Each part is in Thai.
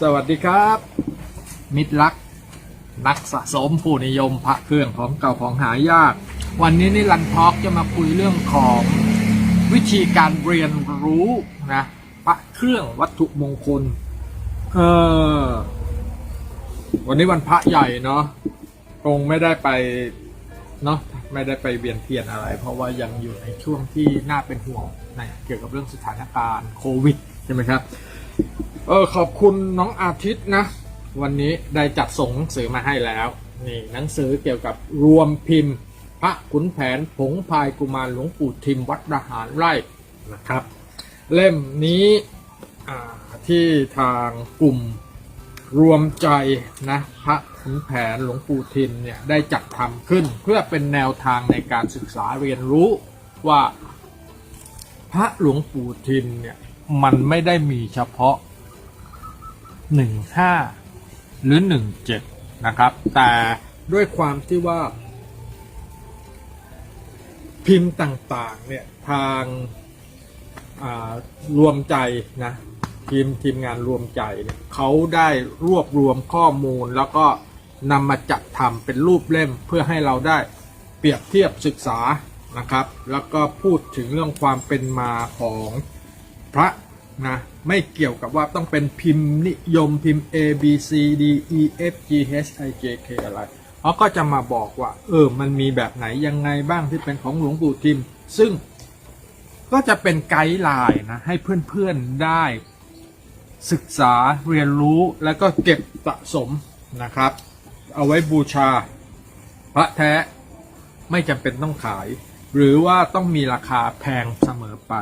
สวัสดีครับ มิตรรัก นักสะสมผู้นิยมพระเครื่องของเก่าของหายาก วันนี้นี่รันทอกจะมาคุยเรื่องของวิธีการเรียนรู้นะพระเครื่องวัตถุมงคล เออวันนี้วันพระใหญ่เนาะคงไม่ได้ไปเนาะไม่ได้ไปเวียนเทียนอะไร เพราะว่ายังอยู่ในช่วงที่น่าเป็นห่วงในเกี่ยวกับเรื่องสถานการณ์โควิดใช่ไหมครับ เออขอบคุณน้องอาทิตย์นะ วันนี้ได้จัดส่งหนังสือมาให้แล้ว นี่หนังสือเกี่ยวกับรวมพิมพ์ พระขุนแผนผงพายกุมารหลวงปู่ทิมวัดระหารไร่นะครับ เล่มนี้ที่ทางกลุ่มรวมใจนะพระขุนแผนหลวงปู่ทิมเนี่ยได้จัดทำขึ้นเพื่อเป็นแนวทางในการศึกษาเรียนรู้ว่าพระหลวงปู่ทิมเนี่ยมันไม่ได้มีเฉพาะ 15หรือ17นะครับ แต่ด้วยความที่ว่า พิมพ์ต่างๆ เนี่ยทางารวมใจนะทีมทีมงานรวมใจเนี่ยเขาได้รวบรวมข้อมูลแล้วก็นำมาจัดทำเป็นรูปเล่มเพื่อให้เราได้เปรียบเทียบศึกษานะครับ แล้วก็พูดถึงเรื่องความเป็นมาของพระ นะไม่เกี่ยวกับว่าต้องเป็นพิมพ์นิยมพิมพ์ A B C D E F G H I J K อะไรเขาก็จะมาบอกว่า เออ มันมีแบบไหนยังไงบ้างที่เป็นของหลวงปู่ทิม ซึ่งก็จะเป็นไกด์ไลน์นะ ให้เพื่อนๆได้ศึกษาเรียนรู้แล้วก็เก็บสะสมนะครับ เอาไว้บูชาพระแท้ไม่จำเป็นต้องขาย หรือว่าต้องมีราคาแพงเสมอไป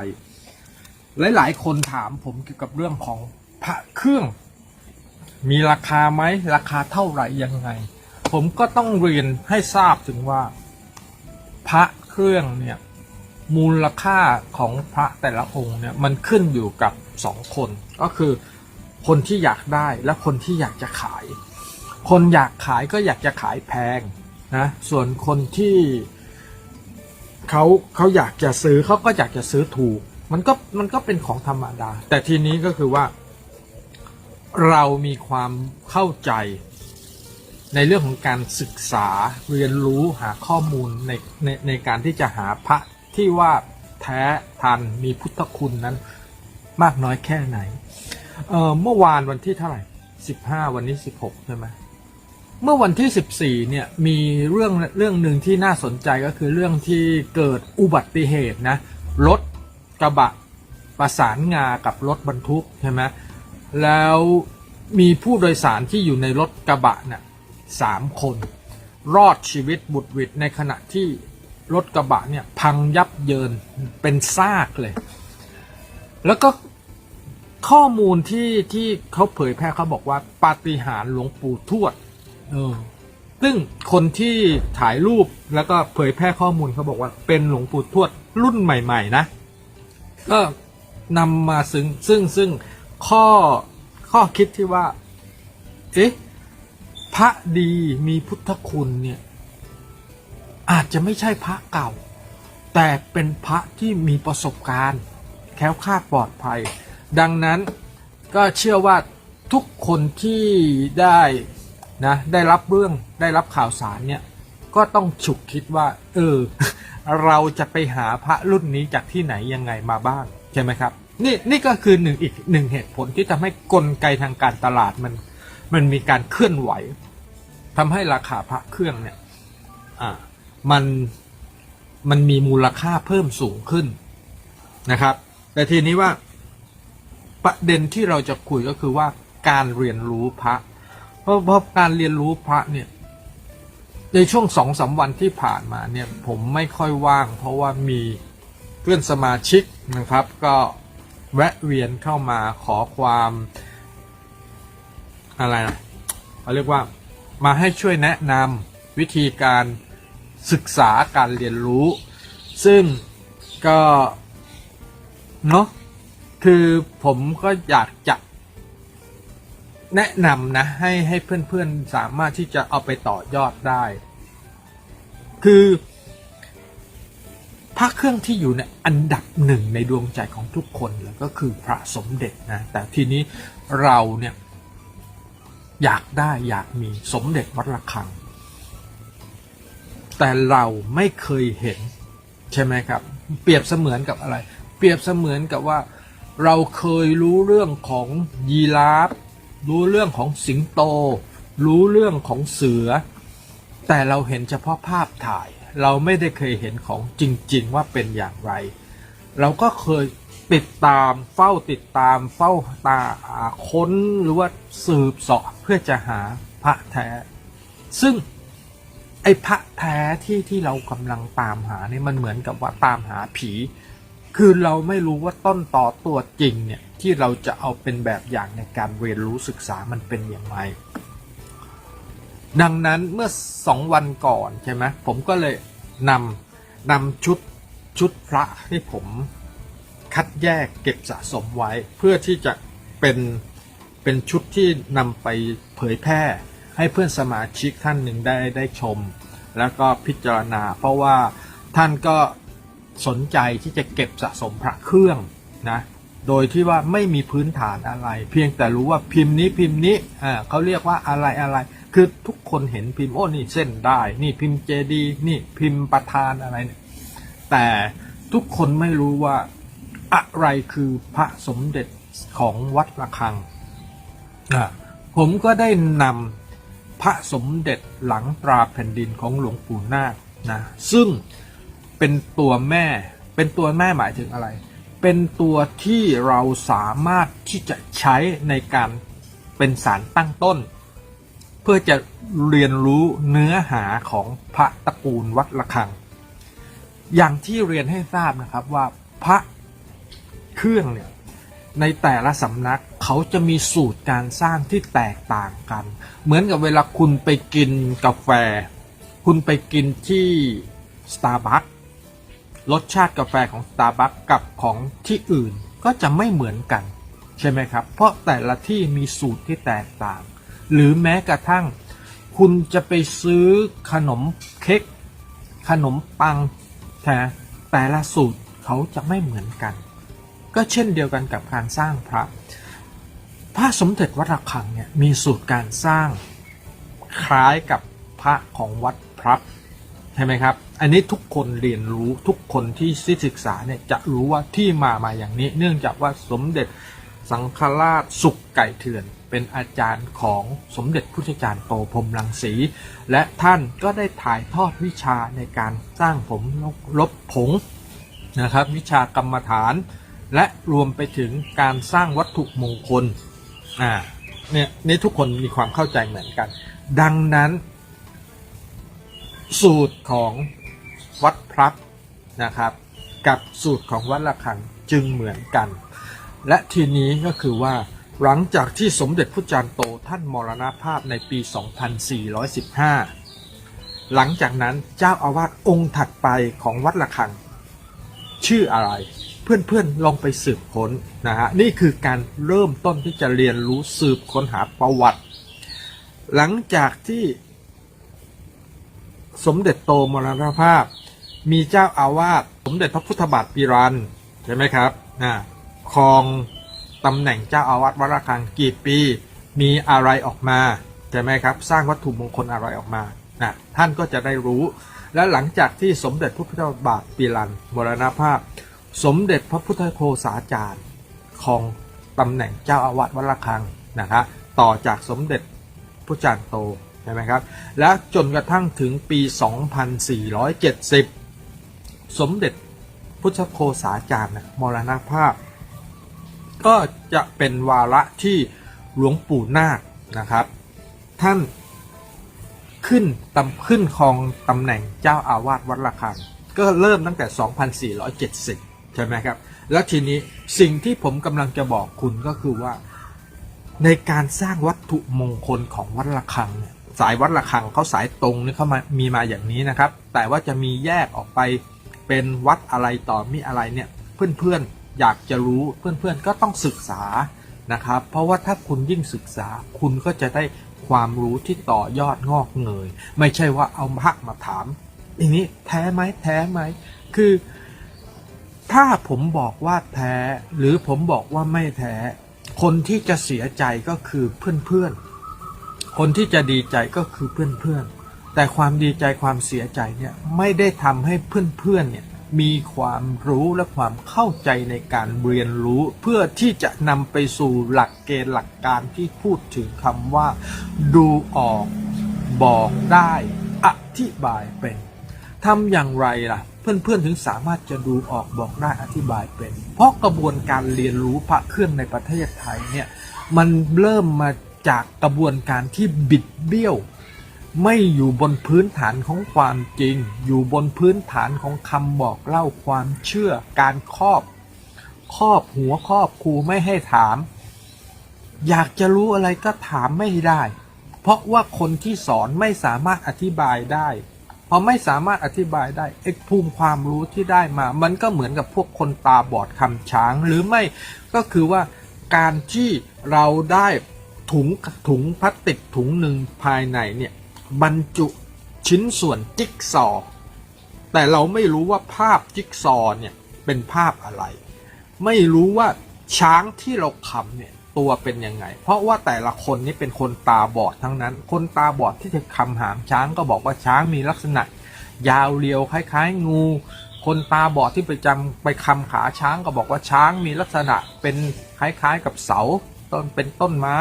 หลายๆ คนถามผมเกี่ยวกับเรื่องของพระเครื่อง มีราคาไหมราคาเท่าไหร่ยังไง ผมก็ต้องเรียนให้ทราบถึงว่า พระเครื่องเนี่ยมูลค่าของพระแต่ละองค์เนี่ยมันขึ้นอยู่กับสองคน ก็คือคนที่อยากได้และคนที่อยากจะขาย คนอยากขายก็อยากจะขายแพงนะส่วนคนที่เขาเขาอยากจะซื้อเขาก็อยากจะซื้อถูก มันก็มันก็เป็นของธรรมดา แต่ทีนี้ก็คือว่า เรามีความเข้าใจ ในเรื่องของการศึกษาเรียนรู้หาข้อมูลในในในการที่จะหาพระที่ว่าแท้ทันมีพุทธคุณนั้น มากน้อยแค่ไหนเอ่อเมื่อวานวันที่เท่าไหร่สิบห้าวันนี้สิบหกใช่ไหมเมื่อวันที่สิบสี่เนี่ย มีเรื่องเรื่องหนึ่งที่น่าสนใจก็คือเรื่องที่เกิดอุบัติเหตุนะ รถ กระบะประสานงากับรถบรรทุกใช่ไหมแล้วมีผู้โดยสารที่อยู่ในรถกระบะน่ะสามคน รอดชีวิตบุดวิดในขณะที่รถกระบะเนี่ยพังยับเยินเป็นซากเลย แล้วก็ข้อมูลที่ที่เขาเผยแพร่เขาบอกว่าปาฏิหาริย์หลวงปู่ทวดเออซึ่งคนที่ถ่ายรูปแล้วก็เผยแพร่ข้อมูลเขาบอกว่าเป็นหลวงปู่ทวดรุ่นใหม่ ๆ นะ ก็นำมาซึ่งซึ่งซึ่งข้อข้อคิดที่ว่า เอ๊ะพระดีมีพุทธคุณเนี่ย อาจจะไม่ใช่พระเก่า แต่เป็นพระที่มีประสบการณ์ แคล้วคลาดปลอดภัย ดังนั้นก็เชื่อว่าทุกคนที่ได้นะได้รับเรื่องได้รับข่าวสารเนี่ย ก็ต้องฉุกคิดว่า เออ เราจะไปหาพระรุ่นนี้จากที่ไหนยังไงมาบ้างใช่ไหมครับ นี่นี่ก็คือหนึ่งอีกหนึ่งเหตุผลที่ทำให้กลไกทางการตลาดมัน มันมีการเคลื่อนไหวทำให้ราคาพระเครื่องเนี่ย อ่า มันมันมีมูลค่าเพิ่มสูงขึ้นนะครับ แต่ทีนี้ว่าประเด็นที่เราจะคุยก็คือว่าการเรียนรู้พระ เพราะเพราะการเรียนรู้พระเนี่ย ในช่วงสองสามวันที่ผ่านมาเนี่ยผมไม่ค่อยว่าง เพราะว่ามีเพื่อนสมาชิกนะครับ ก็แวะเวียนเข้ามาขอความอะไรนะเขาเรียกว่ามาให้ช่วยแนะนำวิธีการศึกษาการเรียนรู้ ซึ่งก็เนาะคือผมก็อยากจะ แนะนำนะให้ให้เพื่อนๆสามารถที่จะเอาไปต่อยอดได้ คือพระเครื่องที่อยู่ในอันดับหนึ่งในดวงใจของทุกคนเลยก็คือพระสมเด็จนะแต่ทีนี้เราเนี่ยอยากได้อยากมีสมเด็จวัดระฆัง แต่เราไม่เคยเห็นใช่ไหมครับ เปรียบเสมือนกับอะไร เปรียบเสมือนกับว่าเราเคยรู้เรื่องของยีราฟ รู้เรื่องของสิงโต รู้เรื่องของเสือ แต่เราเห็นเฉพาะภาพถ่าย เราไม่ได้เคยเห็นของจริง ๆ ว่าเป็นอย่างไร เราก็เคยติดตามเฝ้าติดตามเฝ้าตาค้นหรือว่าสืบสาะเพื่อจะหาพระแท้ ซึ่งไอ้พระแท้ที่ที่เรากำลังตามหาเนี่ยมันเหมือนกับว่าตามหาผี คือเราไม่รู้ว่าต้นต่อตัวจริงเนี่ย ที่เราจะเอาเป็นแบบอย่างในการเรียนรู้ศึกษามันเป็นอย่างไรดังนั้นเมื่อสองวันก่อนใช่ไหมผมก็เลยนำนำชุดชุดพระที่ผมคัดแยกเก็บสะสมไว้ เพื่อที่จะเป็นเป็นชุดที่นำไปเผยแพร่ ให้เพื่อนสมาชิกท่านหนึ่งได้ได้ชม แล้วก็พิจารณา เพราะว่าท่านก็สนใจที่จะเก็บสะสมพระเครื่องนะ โดยที่ว่าไม่มีพื้นฐานอะไร เพียงแต่รู้ว่าพิมพ์นี้พิมพ์นี้อ่าเขาเรียกว่าอะไรอะไร คือทุกคนเห็นพิมพ์โอ้นี่เส้นได้ นี่พิมพ์เจดีนี่พิมพ์ประธานอะไรเนี่ยแต่ทุกคนไม่รู้ว่าอะไรคือพระสมเด็จของวัดระฆังอะผมก็ได้นำพระสมเด็จหลังตราแผ่นดินของหลวงปู่นาคนะซึ่งเป็นตัวแม่เป็นตัวแม่หมายถึงอะไร เป็นตัวที่เราสามารถที่จะใช้ในการเป็นสารตั้งต้น เพื่อจะเรียนรู้เนื้อหาของพระตระกูลวัดระฆัง อย่างที่เรียนให้ทราบนะครับว่าพระเครื่องเนี่ยในแต่ละสำนักเขาจะมีสูตรการสร้างที่แตกต่างกัน เหมือนกับเวลาคุณไปกินกาแฟ คุณไปกินที่ Starbucks รสชาติกาแฟของ Starbucks กับของที่อื่นก็จะไม่เหมือนกัน ใช่ไหมครับ เพราะแต่ละที่มีสูตรที่แตกต่าง หรือแม้กระทั่ง คุณจะไปซื้อขนมเค้กขนมปังแต่แต่ละสูตรเขาจะไม่เหมือนกัน ก็เช่นเดียวกันกับการสร้างพระ พระสมเด็จวัดระฆังเนี่ยมีสูตรการสร้างคล้ายกับพระของวัดพระใช่ไหมครับ อันนี้ทุกคนเรียนรู้ทุกคนที่ศึกษาเนี่ยจะรู้ว่าที่มามาอย่างนี้ เนื่องจากว่าสมเด็จสังฆราชสุขไก่เถื่อน เป็นอาจารย์ของสมเด็จพุทธจารย์โตพรมรังสี และท่านก็ได้ถ่ายทอดวิชาในการสร้างผมลบผงนะครับ วิชากรรมฐาน และรวมไปถึงการสร้างวัตถุมงคลอ่าเนี่ยนี่ทุกคนมีความเข้าใจเหมือนกัน ดังนั้น สูตรของ วัดพลับนะครับ กับสูตรของวัดระฆังจึงเหมือนกัน และทีนี้ก็คือว่าหลังจากที่สมเด็จพระจารย์โตท่านมรณภาพในปี 2415 หลังจากนั้นเจ้าอาวาสองค์ถัดไปของวัดระฆัง ชื่ออะไรเพื่อนๆลองไปสืบค้นนะฮะนี่คือการเริ่มต้นที่จะเรียนรู้สืบค้นหาประวัติ หลังจากที่สมเด็จโตมรณภาพ มีเจ้าอาวาสสมเด็จพระพุทธบาทปีรันใช่ไหมครับนะครองตำแหน่งเจ้าอาวาสวัดระฆังกี่ปี มีอะไรออกมาใช่ไหมครับ สร้างวัตถุมงคลอะไรออกมานะท่านก็จะได้รู้ และหลังจากที่สมเด็จพระพุทธบาทปีรันมรณภาพ สมเด็จพระพุทธโฆษาจารย์ครองตำแหน่งเจ้าอาวาสวัดระฆังนะครับต่อจากสมเด็จพระจารย์โตใช่ไหมครับ และจนกระทั่งถึงปี 2470 สมเด็จพุทธโฆษาจารย์มรณภาพ ก็จะเป็นวาระที่หลวงปู่นาคนะครับ ท่านขึ้นตำขึ้นครองตำแหน่งเจ้าอาวาสวัดระฆังก็เริ่มตั้งแต่ 2470 ใช่ไหมครับ แล้วทีนี้สิ่งที่ผมกำลังจะบอกคุณก็คือว่า ในการสร้างวัตถุมงคลของวัดระฆัง สายวัดระฆังเขาสายตรงนี่เขามามีมาอย่างนี้นะครับ แต่ว่าจะมีแยกออกไป เป็นวัดอะไรต่อมีอะไรเนี่ยเพื่อนๆอยากจะรู้เพื่อนๆก็ต้องศึกษานะครับ เพราะว่าถ้าคุณยิ่งศึกษาคุณก็จะได้ความรู้ที่ต่อยอดงอกเงย ไม่ใช่ว่าเอาพระมาถามอย่างนี้แท้ไหมแท้ไหมคือ ถ้าผมบอกว่าแท้หรือผมบอกว่าไม่แท้ คนที่จะเสียใจก็คือเพื่อนๆคนที่จะดีใจก็คือเพื่อนๆ แต่ความดีใจความเสียใจเนี่ยไม่ได้ทำให้เพื่อนๆเนี่ยมีความรู้และความเข้าใจในการเรียนรู้ เพื่อที่จะนำไปสู่หลักเกณฑ์หลักการที่พูดถึงคำว่า ดูออก บอกได้ อธิบายเป็นทำอย่างไรล่ะ เพื่อนๆถึงสามารถจะดูออกบอกได้อธิบายเป็น เพราะกระบวนการเรียนรู้พระเครื่องในประเทศไทยเนี่ยมันเริ่มมาจากกระบวนการที่บิดเบี้ยว ไม่อยู่บนพื้นฐานของความจริง อยู่บนพื้นฐานของคำบอกเล่าความเชื่อการครอบ ครอบหัวครอบครูไม่ให้ถาม อยากจะรู้อะไรก็ถามไม่ได้ เพราะว่าคนที่สอนไม่สามารถอธิบายได้พอไม่สามารถอธิบายได้ไอ้ภูมิความรู้ที่ได้มา มันก็เหมือนกับพวกคนตาบอดคำช้างหรือไม่ก็คือว่าการที่เราได้ถุงถุงพลาสติกถุงหนึ่งภายในเนี่ย บรรจุชิ้นส่วนจิ๊กซอว์แต่เราไม่รู้ว่าภาพจิ๊กซอว์เนี่ยเป็นภาพอะไร ไม่รู้ว่าช้างที่เราคำเนี่ยตัวเป็นยังไง เพราะว่าแต่ละคนนี่เป็นคนตาบอดทั้งนั้น คนตาบอดที่จะคำหางช้างก็บอกว่าช้างมีลักษณะ ยาวเรียวคล้ายๆ งู คนตาบอดที่ไปจำไปคำขาช้างก็บอกว่าช้างมีลักษณะเป็นคล้ายๆ กับเสาต้นเป็นต้นไม้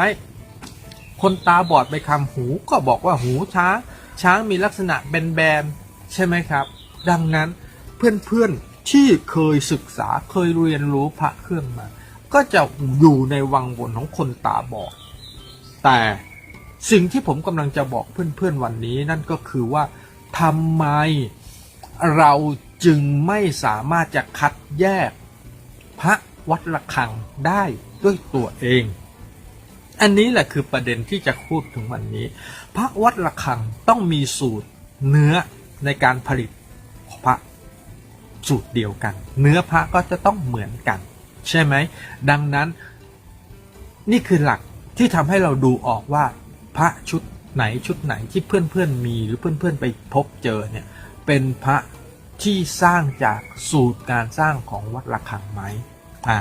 คนตาบอดไปคำหูก็บอกว่าหูช้างช้างมีลักษณะแบนๆใช่ไหมครับ ดังนั้นเพื่อนๆที่เคยศึกษาเคยเรียนรู้พระเครื่องมา ก็จะอยู่ในวังวนของคนตาบอด แต่สิ่งที่ผมกำลังจะบอกเพื่อนๆวันนี้นั่นก็คือว่าทำไมเราจึงไม่สามารถจะคัดแยกพระวัดระฆังได้ด้วยตัวเอง อันนี้แหละคือประเด็นที่จะพูดถึงวันนี้ พระวัดระฆังต้องมีสูตรเนื้อในการผลิตพระสูตรเดียวกัน เนื้อพระก็จะต้องเหมือนกัน ใช่ไหม ดังนั้นนี่คือหลักที่ทำให้เราดูออกว่าพระชุดไหนชุดไหนที่เพื่อนๆมีหรือเพื่อนๆไปพบเจอเนี่ยเป็นพระที่สร้างจากสูตรการสร้างของวัดระฆังไหมอ่า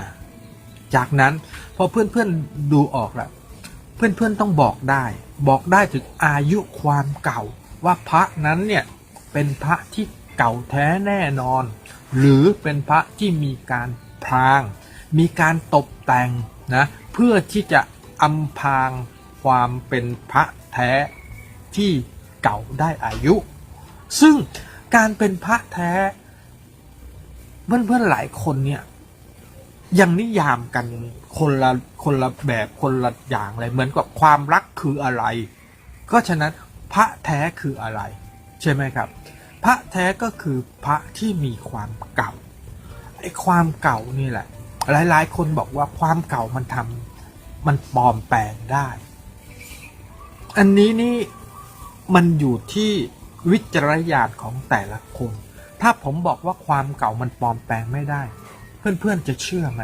จากนั้นพอเพื่อนๆดูออกแล้ว เพื่อนๆต้องบอกได้ บอกได้ถึงอายุความเก่า ว่าพระนั้นเนี่ยเป็นพระที่เก่าแท้แน่นอน หรือเป็นพระที่มีการพราง มีการตกแต่งนะเพื่อที่จะอำพรางความเป็นพระแท้ที่เก่าได้อายุ ซึ่งการเป็นพระแท้เพื่อนๆหลายคนเนี่ยยังนิยามกัน คนละคนละแบบคนละอย่างเลยเหมือนกับความรักคืออะไร ก็ฉะนั้นพระแท้คืออะไร ใช่ไหมครับ พระแท้ก็คือพระที่มีความเก่าไอ้ความเก่านี่แหละ หลายๆ คนบอกว่าความเก่ามันทำมันปลอมแปลงได้ อันนี้นี่มันอยู่ที่วิจารณญาณของแต่ละคน ถ้าผมบอกว่าความเก่ามันปลอมแปลงไม่ได้ เพื่อนๆจะเชื่อไหม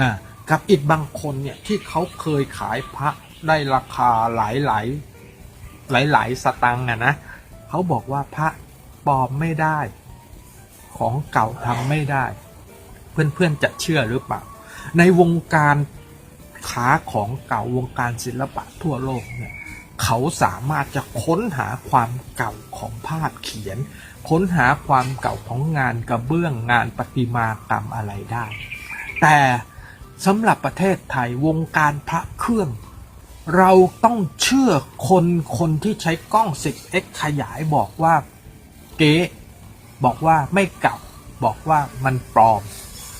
อ่า กับอีกบางคนเนี่ยที่เขาเคยขายพระได้ราคาหลายหลายหลายหลายสตังค์อะนะเขาบอกว่าพระปลอมไม่ได้ ของเก่าทำไม่ได้ เพื่อนๆจะเชื่อหรือเปล่า ในวงการขาของเก่าวงการศิลปะทั่วโลกเนี่ยเขาสามารถจะค้นหาความเก่าของภาพเขียน ค้นหาความเก่าของงานกระเบื้องงานประติมากรรมอะไรได้ แต่ สำหรับประเทศไทยวงการพระเครื่อง เราต้องเชื่อคนคนที่ใช้กล้อง 10x ขยายบอกว่าเก๊บอกว่าไม่เก่าบอกว่ามันปลอม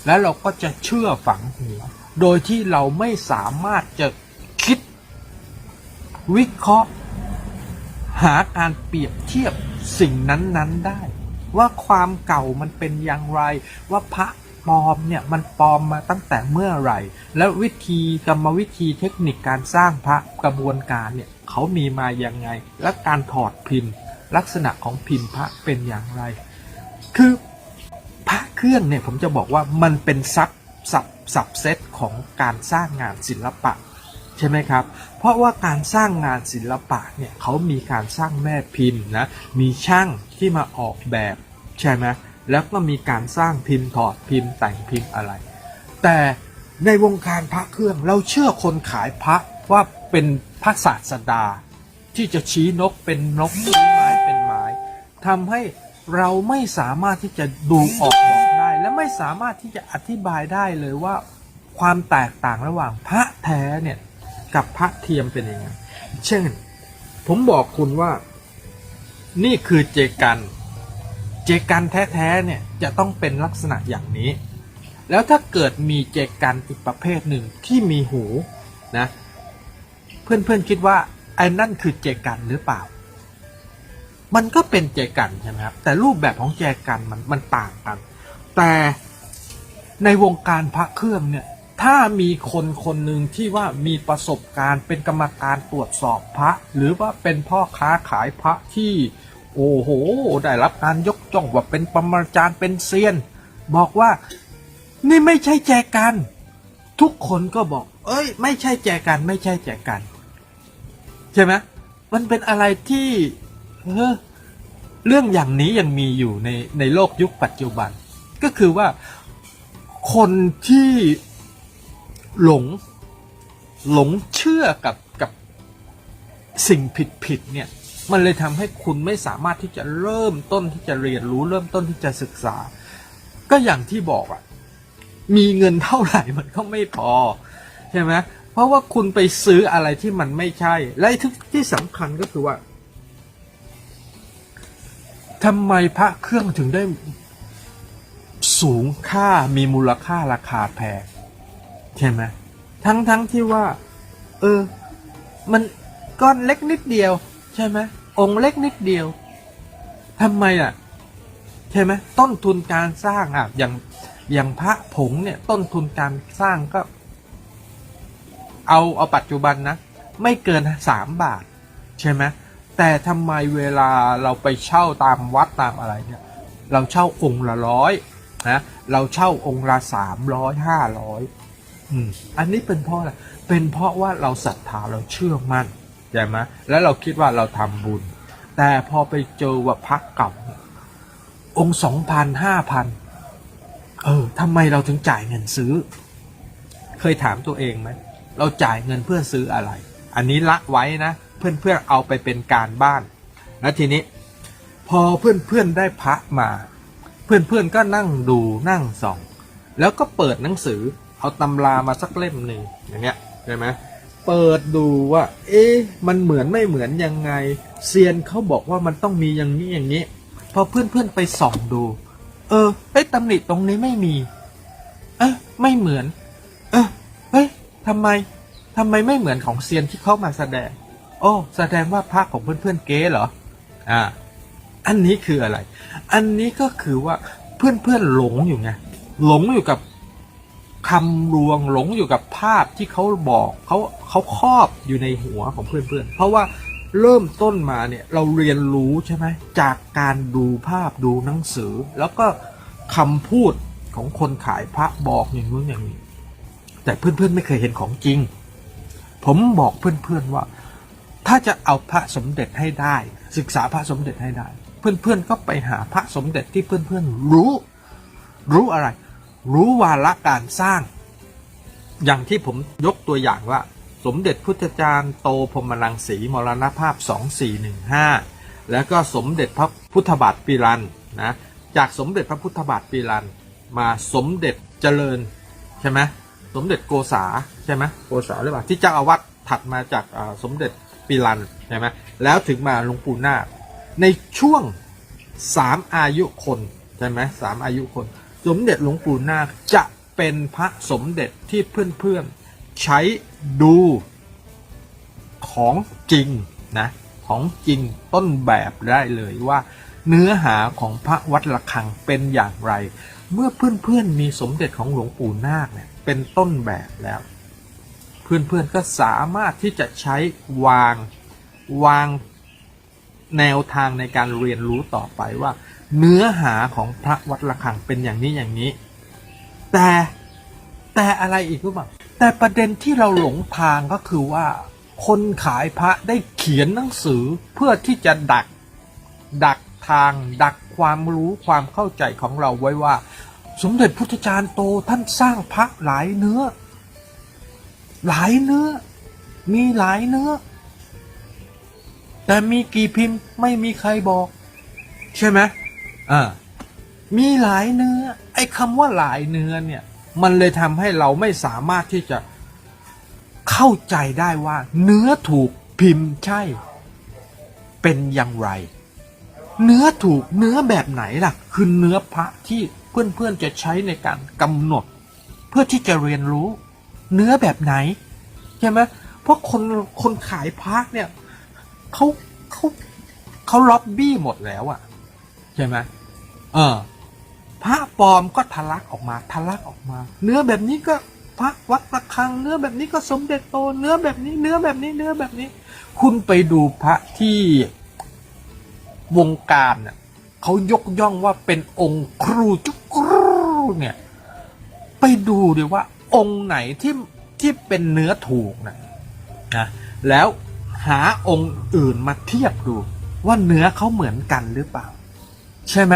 แล้วเราก็จะเชื่อฝังหัว โดยที่เราไม่สามารถจะคิด วิเคราะห์ หาการเปรียบเทียบสิ่งนั้นๆได้ ว่าความเก่ามันเป็นอย่างไรว่าพระ ปลอมเนี่ยมันปลอมมาตั้งแต่เมื่อไหร่ แล้ววิธีกรรมวิธีเทคนิคการสร้างพระกระบวนการเนี่ยเขามีมาอย่างไง และการถอดพิมพ์ ลักษณะของพิมพ์พระเป็นอย่างไร คือพระเครื่องเนี่ยผมจะบอกว่ามันเป็นซับสับสับเซตของการสร้างงานศิลปะใช่ไหมครับ เพราะว่าการสร้างงานศิลปะเนี่ยเขามีการสร้างแม่พิมพ์นะ มีช่างที่มาออกแบบใช่ไหม แล้วก็มีการสร้างพิมพ์ถอดพิมพ์แต่งพิมพ์อะไร แต่ในวงการพระเครื่องเราเชื่อคนขายพระว่าเป็นพระศาสดา ที่จะชี้นกเป็นนกชี้ไม้เป็นไม้ทำให้เราไม่สามารถที่จะดูออกบอกได้ และไม่สามารถที่จะอธิบายได้เลยว่า ความแตกต่างระหว่างพระแท้เนี่ยกับพระเทียมเป็นยังไงเช่น ผมบอกคุณว่า นี่คือเจกัน เจกันแท้ๆเนี่ยจะต้องเป็นลักษณะอย่างนี้ แล้วถ้าเกิดมีเจกันอีกประเภทหนึ่งที่มีหูนะเพื่อนๆคิดว่าไอ้นั่นคือเจกันหรือเปล่า มันก็เป็นเจกันใช่ไหมครับแต่รูปแบบของเจกันมันมันต่างกัน แต่ในวงการพระเครื่องเนี่ยถ้ามีคนคนหนึ่งที่ว่ามีประสบการณ์เป็นกรรมการตรวจสอบพระ หรือว่าเป็นพ่อค้าขายพระที่ โอ้โห ได้รับการยกย่องว่าเป็นปรมาจารย์เป็นเซียน บอกว่า นี่ไม่ใช่แจกัน ทุกคนก็บอก เอ้ย ไม่ใช่แจกันไม่ใช่แจกัน ใช่ไหมมันเป็นอะไรที่เออเรื่องอย่างนี้ยังมีอยู่ในในโลกยุคปัจจุบัน ก็คือว่าคนที่หลงหลงเชื่อกับกับสิ่งผิดผิดเนี่ย มันเลยทำให้คุณไม่สามารถที่จะเริ่มต้นที่จะเรียนรู้เริ่มต้นที่จะศึกษา ก็อย่างที่บอกอะมีเงินเท่าไหร่มันก็ไม่พอใช่ไหมเพราะว่าคุณไปซื้ออะไรที่มันไม่ใช่ และที่ที่สำคัญก็คือว่าทำไมพระเครื่องถึงได้สูงค่ามีมูลค่าราคาแพงใช่ไหมทั้งทั้งที่ว่า เออ มันก้อนเล็กนิดเดียว ใช่ไหม องค์เล็กนิดเดียวทำไมอะใช่ไหมต้นทุนการสร้างอะอย่างอย่างพระผงเนี่ย ต้นทุนการสร้างก็ เอาเอาปัจจุบันนะ ไม่เกินสามบาท ใช่ไหมแต่ทำไมเวลาเราไปเช่าตามวัดตามอะไรเนี่ย เราเช่าองค์ละร้อยนะเราเช่าองค์ละสามร้อยห้าร้อยอืมอันนี้เป็นเพราะอะไรเป็นเพราะว่าเราศรัทธาเราเชื่อมั่นใช่ไหมแล้วเราคิดว่าเราทำบุญ แต่พอไปเจอว่าพระเก่า องค์สองพันห้าพันเออทำไมเราถึงจ่ายเงินซื้อ เคยถามตัวเองไหมเราจ่ายเงินเพื่อซื้ออะไร อันนี้ละไว้นะเพื่อนๆเอาไปเป็นการบ้าน แล้วทีนี้ พอเพื่อนๆได้พระมา เพื่อนๆก็นั่งดูนั่งส่อง แล้วก็เปิดหนังสือ เอาตำรามาสักเล่มหนึ่งอย่างเงี้ยใช่ไหมเปิดดูว่า เอ๊ะมันเหมือนไม่เหมือนยังไง เซียนเขาบอกว่ามันต้องมีอย่างนี้อย่างนี้ พอเพื่อนๆไปส่องดู เออไอ้ตำหนิตรงนี้ไม่มี เอ๊ะไม่เหมือน เออเฮ้ยทำไมทำไมไม่เหมือนของเซียนที่เขามาแสดง โอ้แสดงว่าพระของเพื่อนๆเก๊เหรอ อ่า อันนี้คืออะไร อันนี้ก็คือว่าเพื่อนๆหลงอยู่ไงหลงอยู่กับคำรวงหลงอยู่กับภาพที่เขาบอกเขาเขาครอบอยู่ในหัวของเพื่อนๆเพราะว่า เริ่มต้นมาเนี่ยเราเรียนรู้ใช่ไหมจากการดูภาพดูหนังสือ แล้วก็คำพูดของคนขายพระบอกอย่างนู้นอย่างนี้ แต่เพื่อนๆไม่เคยเห็นของจริง ผมบอกเพื่อนๆว่า ถ้าจะเอาพระสมเด็จให้ได้ ศึกษาพระสมเด็จให้ได้ เพื่อนๆก็ไปหาพระสมเด็จที่เพื่อนๆรู้ รู้อะไร รู้วาระการสร้าง อย่างที่ผมยกตัวอย่างว่า มเด็จพุทธจารย์โตพรมรังสีมรณภาพ 2415 แล้วก็สมเด็จพระพุทธบาทปีรันนะจากสมเด็จพระพุทธบาทปีรันมาสมเด็จเจริญใช่ไหมสมเด็จโกษาใช่ไหมโกษาหรือเปล่าที่เจ้าอาวัตถัดมาจากสมเด็จปีรันใช่ไหมแล้วถึงมาหลวงปู่นาคในช่วงสามอายุคนใช่ไหมสามอายุคน สมเด็จหลวงปู่นาคจะเป็นพระสมเด็จที่เพื่อนๆ ใช้ดูของจริงนะของจริงต้นแบบได้เลยว่าเนื้อหาของพระวัดระฆังเป็นอย่างไร เมื่อเพื่อนๆมีสมเด็จของหลวงปู่นาคเนี่ยเป็นต้นแบบแล้ว เพื่อนๆก็สามารถที่จะใช้วางวางแนวทางในการเรียนรู้ต่อไปว่า เนื้อหาของพระวัดระฆังเป็นอย่างนี้อย่างนี้ แต่แต่อะไรอีกรู้ป่ะ แต่ประเด็นที่เราหลงทางก็คือว่า คนขายพระได้เขียนหนังสือเพื่อที่จะดัก ดักทาง ดักความรู้ความเข้าใจของเราไว้ว่า สมเด็จพุทธจารย์โตท่านสร้างพระหลายเนื้อ หลายเนื้อ มีหลายเนื้อ แต่มีกี่พิมพ์ไม่มีใครบอก ใช่ไหมอ่ามีหลายเนื้อ ไอ้คำว่าหลายเนื้อเนี่ย มันเลยทำให้เราไม่สามารถที่จะเข้าใจได้ว่า เนื้อถูกพิมพ์ใช่ เป็นอย่างไร เนื้อถูกเนื้อแบบไหนล่ะ คือเนื้อพระที่เพื่อนๆจะใช้ในการกำหนด เพื่อที่จะเรียนรู้ เนื้อแบบไหนใช่ไหมเพราะคนคนขายพระเนี่ยเขาเขาเขาล็อบบี้หมดแล้วอะใช่ไหมเออ พระปลอมก็ทะลักออกมาทะลักออกมา เนื้อแบบนี้ก็พระวัดระฆัง เนื้อแบบนี้ก็สมเด็จโต เนื้อแบบนี้ เนื้อแบบนี้ เนื้อแบบนี้ คุณไปดูพระที่วงการน่ะเขายกย่องว่าเป็นองค์ครูจุกรูเนี่ย ไปดูดิว่า องค์ไหนที่ที่เป็นเนื้อถูกนะนะแล้วหาองค์อื่นมาเทียบดู ว่าเนื้อเขาเหมือนกันหรือเปล่า ใช่ไหม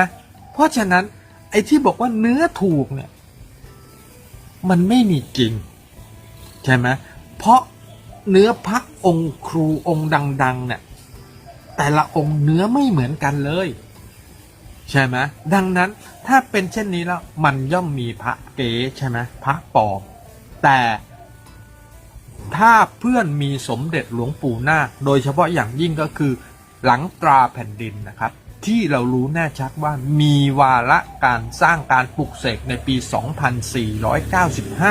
เพราะฉะนั้น ไอ้ที่บอกว่าเนื้อถูกเนี่ย มันไม่มีจริง ใช่ไหมเพราะเนื้อพระองค์ครูองค์ดัง ๆ เนี่ย แต่ละองค์เนื้อไม่เหมือนกันเลย ใช่ไหมดังนั้นถ้าเป็นเช่นนี้แล้ว มันย่อมมีพระเก๋ใช่ไหมพระปลอมแต่ถ้าเพื่อนมีสมเด็จหลวงปู่นาคโดยเฉพาะอย่างยิ่งก็คือหลังตราแผ่นดินนะครับ ที่เรารู้แน่ชัดว่ามีวาระการสร้างการปลุกเสกในปี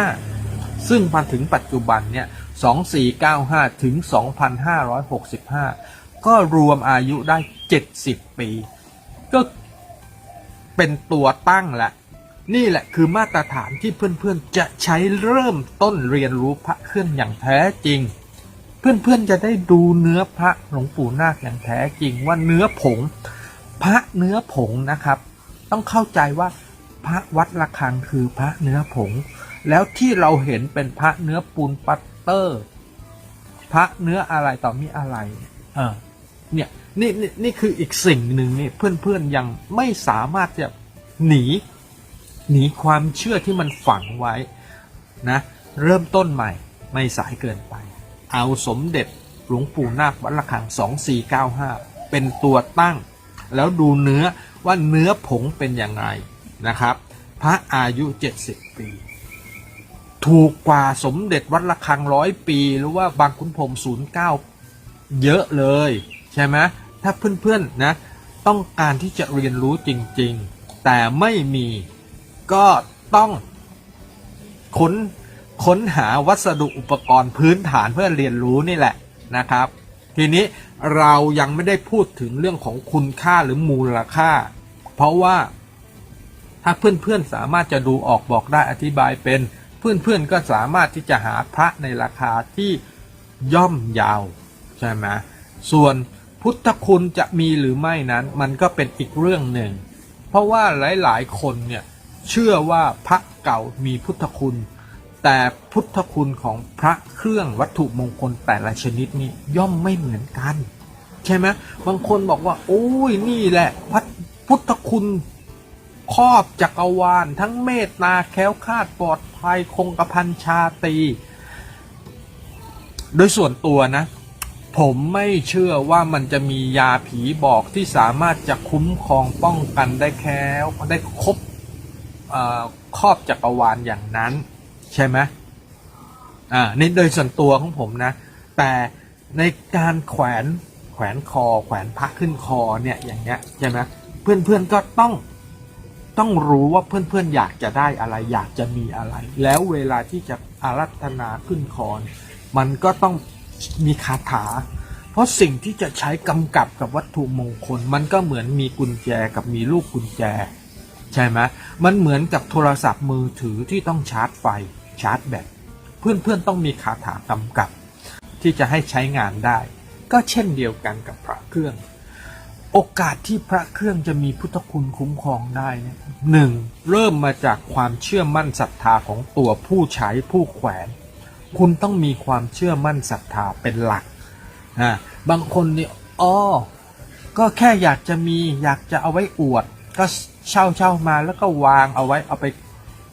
2495 ซึ่งมาถึงปัจจุบันเนี่ย 2495 ถึง 2565 ก็รวมอายุได้ 70 ปี ก็เป็นตัวตั้งแหละ นี่แหละคือมาตรฐานที่เพื่อนๆ จะใช้เริ่มต้นเรียนรู้พระเครื่องอย่างแท้จริง เพื่อนๆ จะได้ดูเนื้อพระหลวงปู่นาคอย่างแท้จริงว่าเนื้อผง พระเนื้อผงนะครับ ต้องเข้าใจว่าพระวัดระฆังคือพระเนื้อผง แล้วที่เราเห็นเป็นพระเนื้อปูนปัตเตอร์ พระเนื้ออะไรต่อมีอะไร เออเนี่ยนี่นี่นี่คืออีกสิ่งหนึ่งนี่เพื่อนๆยังไม่สามารถจะหนี หนีความเชื่อที่มันฝังไว้นะ เริ่มต้นใหม่ไม่สายเกินไป เอาสมเด็จหลวงปู่นาควัดระฆัง 2495 เป็นตัวตั้ง แล้วดูเนื้อว่าเนื้อผงเป็นอยังไงนะครับ พระอายุ 70 ปี ถูกกว่าสมเด็จวัดระฆังร้อยปี หรือว่าบางขุนพรม09 เยอะเลย ใช่ไหมถ้าเพื่อนๆนะต้องการที่จะเรียนรู้จริงๆ แต่ไม่มีก็ต้องค้นค้นหาวัสดุอุปกรณ์พื้นฐานเพื่อเรียนรู้นี่แหละนะครับ ทีนี้ เรายังไม่ได้พูดถึงเรื่องของคุณค่าหรือมูลค่า เพราะว่าถ้าเพื่อนๆสามารถจะดูออกบอกได้อธิบายเป็นเพื่อนๆก็สามารถที่จะหาพระในราคาที่ย่อมยาวใช่ไหมส่วนพุทธคุณจะมีหรือไม่นั้น มันก็เป็นอีกเรื่องหนึ่ง เพราะว่าหลายๆคนเนี่ยเชื่อว่าพระเก่ามีพุทธคุณ แต่พุทธคุณของพระเครื่องวัตถุมงคลแต่ละชนิดนี่ย่อมไม่เหมือนกัน ใช่ไหมบางคนบอกว่า โอ้ยนี่แหละพระพุทธคุณครอบจักรวาล ทั้งเมตตาแคล้วคาดปลอดภัยคงกระพันชาตี โดยส่วนตัวนะ ผมไม่เชื่อว่ามันจะมียาผีบอกที่สามารถจะคุ้มครองป้องกันได้แค้วได้ครบครอบจักรวาลอย่างนั้น ใช่ไหมอ่านี่โดยส่วนตัวของผมนะ แต่ในการแขวนแขวนคอ แขวนพระขึ้นคอเนี่ยอย่างเงี้ยใช่ไหมเพื่อนๆก็ต้องต้องรู้ว่าเพื่อนๆอนอยากจะได้อะไร อยากจะมีอะไร แล้วเวลาที่จะอารัธนาขึ้นคอนมันก็ต้องมีคาถา เพราะสิ่งที่จะใช้กำกับกับวัตถุมงคล มันก็เหมือนมีกุญแจกับมีลูกกุญแจ ใช่ไหมมันเหมือนกับโทรศัพท์มือถือที่ต้องชาร์จไฟ ชาร์จแบตเพื่อนๆต้องมีคาถากำกับ ที่จะให้ใช้งานได้ ก็เช่นเดียวกันกับพระเครื่อง โอกาสที่พระเครื่องจะมีพุทธคุณคุ้มครองได้นี่หนึ่งเริ่มมาจากความเชื่อมั่นศรัทธาของตัวผู้ใช้ผู้แขวน คุณต้องมีความเชื่อมั่นศรัทธาเป็นหลักอ่าบางคนเนี่ยอ้อก็แค่อยากจะมีอยากจะเอาไว้อวด ก็เช่าเช่ามาแล้วก็วางเอาไว้เอาไป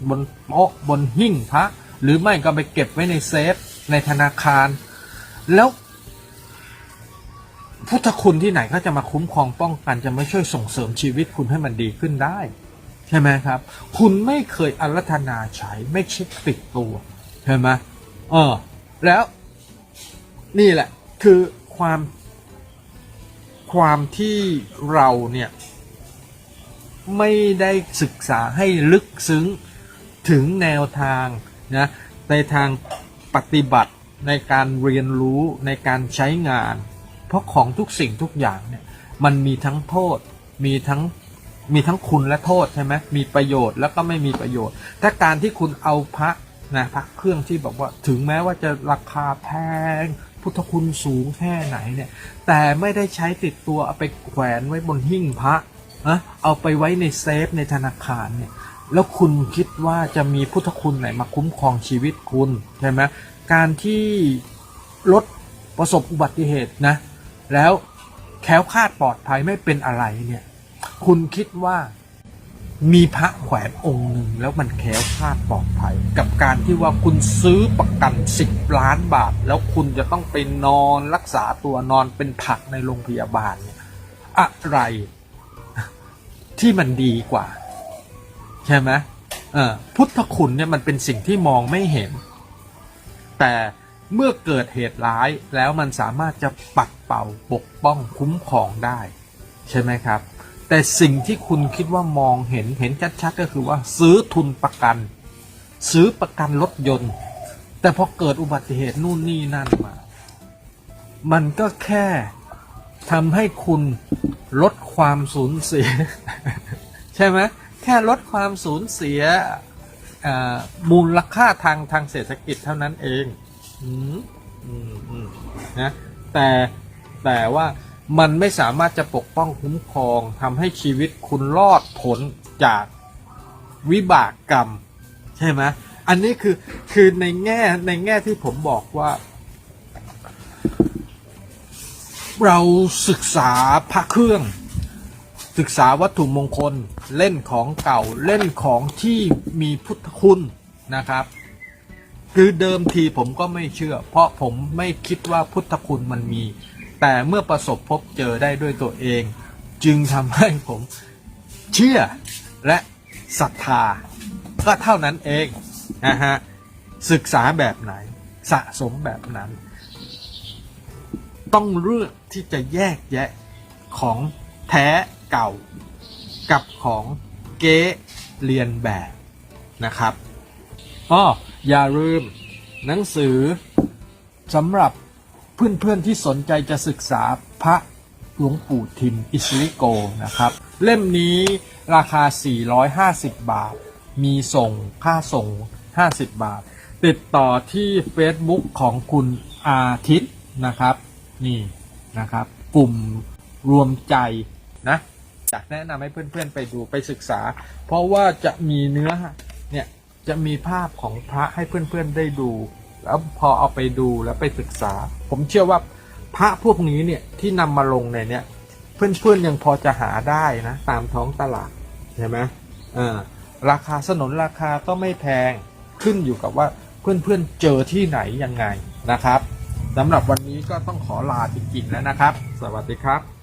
บนโต๊ะบนหิ้งพระหรือไม่ก็ไปเก็บไว้ในเซฟในธนาคาร แล้วพุทธคุณที่ไหนก็จะมาคุ้มครองป้องกันจะไม่ช่วยส่งเสริมชีวิตคุณให้มันดีขึ้นได้ ใช่ไหมครับ คุณไม่เคยอารัธนาใช้ไม่เช็คติดตัวใช่ไหมเออ แล้วนี่แหละ คือความความที่เราเนี่ย ไม่ได้ศึกษาให้ลึกซึ้ง ถึงแนวทางนะในทางปฏิบัติในการเรียนรู้ในการใช้งาน เพราะของทุกสิ่งทุกอย่างเนี่ยมันมีทั้งโทษมีทั้งมีทั้งคุณและโทษใช่ไหมมีประโยชน์แล้วก็ไม่มีประโยชน์ ถ้าการที่คุณเอาพระนะพระเครื่องที่บอกว่าถึงแม้ว่าจะราคาแพง พุทธคุณสูงแค่ไหนเนี่ยแต่ไม่ได้ใช้ติดตัวเอาไปแขวนไว้บนหิ้งพระนะเอาไปไว้ในเซฟในธนาคารเนี่ย แล้วคุณคิดว่าจะมีพุทธคุณไหนมาคุ้มครองชีวิตคุณใช่ไหมการที่รถประสบอุบัติเหตุนะ แล้วแค้วคลาดปลอดภัยไม่เป็นอะไรเนี่ย คุณคิดว่ามีพระแขวนองค์หนึ่งแล้วมันแค้วคลาดปลอดภัย กับการที่ว่าคุณซื้อประกัน10ล้านบาท แล้วคุณจะต้องไปนอนรักษาตัวนอนเป็นผักในโรงพยาบาลเนี่ยอะไรที่มันดีกว่า ใช่ไหมเออพุทธคุณเนี่ยมันเป็นสิ่งที่มองไม่เห็น แต่เมื่อเกิดเหตุร้ายแล้วมันสามารถจะปัดเป่าปกป้องคุ้มครองได้ ใช่ไหมครับ แต่สิ่งที่คุณคิดว่ามองเห็นเห็นชัดๆก็คือว่าซื้อทุนประกัน ซื้อประกันรถยนต์ แต่พอเกิดอุบัติเหตุนู่นนี่นั่นมา มันก็แค่ทำให้คุณลดความสูญเสีย ใช่ไหม ค่ลดความสูญเสียมูลค่าทางทางเศรษฐกิจเท่านั้นเองอืมอืมอืมนะแต่แต่ว่ามันไม่สามารถจะปกป้องคุ้มครองทำให้ชีวิตคุณรอดพ้นจากวิบากกรรม ใช่ไหมอันนี้คือคือในแง่ในแง่ที่ผมบอกว่า เราศึกษาพระเครื่อง ศึกษาวัตถุมงคลเล่นของเก่าเล่นของที่มีพุทธคุณนะครับ คือเดิมทีผมก็ไม่เชื่อ เพราะผมไม่คิดว่าพุทธคุณมันมี แต่เมื่อประสบพบเจอได้ด้วยตัวเอง จึงทำให้ผมเชื่อและศรัทธา ก็เท่านั้นเองนะฮะศึกษาแบบไหนสะสมแบบนั้น ต้องเลือกที่จะแยกแยะของแท้ เก่ากับของเก๊เรียนแบบนะครับอ้ออย่าลืมหนังสือสำหรับเพื่อนๆที่สนใจจะศึกษาพระหลวงปู่ทิมอิสริโกนะครับ เล่มนี้ราคา 450 บาท มีส่งค่าส่ง 50 บาท ติดต่อที่ Facebook ของคุณอาทิตย์นะครับ นี่นะครับ กลุ่มรวมใจนะ อยากแนะนำให้เพื่อนๆไปดูไปศึกษา เพราะว่าจะมีเนื้อเนี่ยจะมีภาพของพระให้เพื่อนๆได้ดู แล้วพอเอาไปดูแล้วไปศึกษา ผมเชื่อว่าพระพวกนี้เนี่ยที่นำมาลงในเนี่ยเพื่อนๆยังพอจะหาได้นะตามท้องตลาดใช่ไหมเออราคาสนนราคาก็ไม่แพงขึ้นอยู่กับว่าเพื่อนๆเจอที่ไหนยังไงนะครับสำหรับวันนี้ก็ต้องขอลาจริงๆแล้วนะครับ สวัสดีครับ